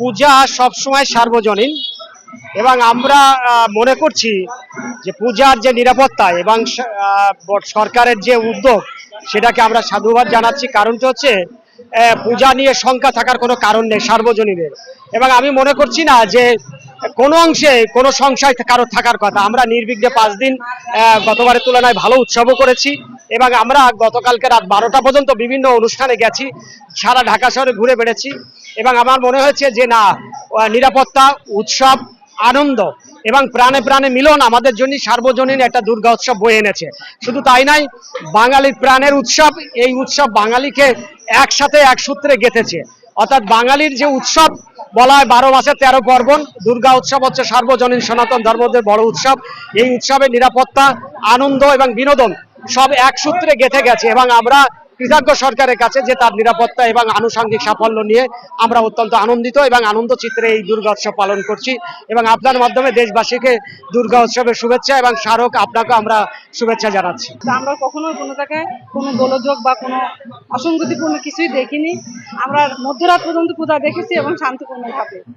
পূজা সবসময় সার্বজনীন এবং আমরা মনে করছি যে পূজার যে নিরাপত্তা এবং সরকারের যে উদ্যোগ, সেটাকে আমরা সাধুবাদ জানাচ্ছি। কারণটা হচ্ছে পূজা নিয়ে শঙ্কা থাকার কোনো কারণ নেই সার্বজনীনের। এবং আমি মনে করছি না যে কোনো অংশে কোনো সংশয় কারও থাকার কথা। আমরা নির্বিঘ্নে পাঁচ দিন গতবারের তুলনায় ভালো উৎসবও করেছি এবং আমরা গতকালকে রাত বারোটা পর্যন্ত বিভিন্ন অনুষ্ঠানে গেছি, সারা ঢাকা শহরে ঘুরে বেড়েছি এবং আমার মনে হয়েছে যে না নিরাপত্তা, উৎসব, আনন্দ এবং প্রাণে প্রাণে মিলন আমাদের জন্য সার্বজনীন একটা দুর্গা উৎসব বয়ে এনেছে। শুধু তাই নয় বাঙালির প্রাণের উৎসব, এই উৎসব বাঙালিকে একসাথে এক সূত্রে গেঁথেছে। অর্থাৎ বাঙালির যে উৎসব বলা হয় বারো মাসে তেরো পার্বণ দুর্গা উৎসব হচ্ছে সার্বজনীন সনাতন ধর্মদের বড় উৎসব। এই উৎসবে নিরাপত্তা, আনন্দ এবং বিনোদন সব এক সূত্রে গেঁথে গেছে এবং আমরা কৃতজ্ঞ সরকারের কাছে যে তার নিরাপত্তা এবং আনুষঙ্গিক সাফল্য নিয়ে আমরা অত্যন্ত আনন্দিত এবং আনন্দ চিত্রে এই দুর্গা উৎসব পালন করছি এবং আপনার মাধ্যমে দেশবাসীকে দুর্গা উৎসবের শুভেচ্ছা এবং স্মারক আপনাকে আমরা শুভেচ্ছা জানাচ্ছি। আমরা কখনো কোনো জায়গায় কোনো গোলযোগ বা কোনো অসঙ্গতিপূর্ণ কিছুই দেখিনি। আমরা মধ্যরাত পর্যন্ত পূজা দেখেছি এবং শান্তিপূর্ণভাবে।